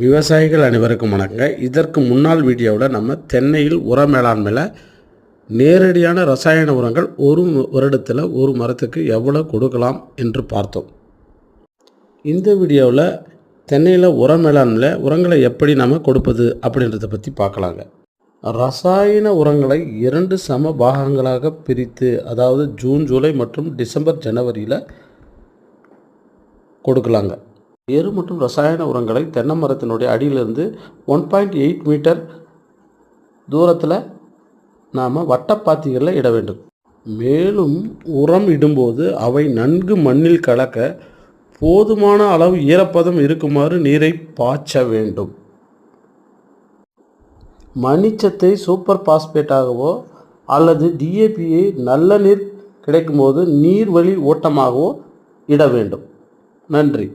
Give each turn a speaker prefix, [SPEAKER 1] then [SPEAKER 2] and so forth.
[SPEAKER 1] விவசாயிகள் அனைவருக்கும் வணக்கங்க. இதற்கு முன்னாள் வீடியோவில் நம்ம தென்னையில் உர மேலாண்மையில் நேரடியான ரசாயன உரங்கள் ஒரு வருடத்தில் ஒரு மரத்துக்கு எவ்வளோ கொடுக்கலாம் என்று பார்த்தோம். இந்த வீடியோவில் தென்னையில் உர மேலாண்மையில் உரங்களை எப்படி நம்ம கொடுப்பது அப்படின்றத பற்றி பார்க்கலாங்க. ரசாயன உரங்களை இரண்டு சம பாகங்களாக பிரித்து அதாவது ஜூன் ஜூலை மற்றும் டிசம்பர் ஜனவரியில் கொடுக்கலாங்க. எரு மற்றும் ரசாயன உரங்களை தென்னை மரத்தினுடைய அடியிலிருந்து ஒன் பாயிண்ட் எயிட் மீட்டர் தூரத்தில் நாம் வட்டப்பாத்திகளில் இட வேண்டும். மேலும் உரம் இடும்போது அவை நன்கு மண்ணில் கலக்க போதுமான அளவு ஈரப்பதம் இருக்குமாறு நீரை பாய்ச்ச வேண்டும். மணிச்சத்தை சூப்பர் பாஸ்பேட்டாகவோ அல்லது டிஏபியை நல்ல நீர் கிடைக்கும்போது நீர் வழி ஓட்டமாகவோ இட வேண்டும். நன்றி.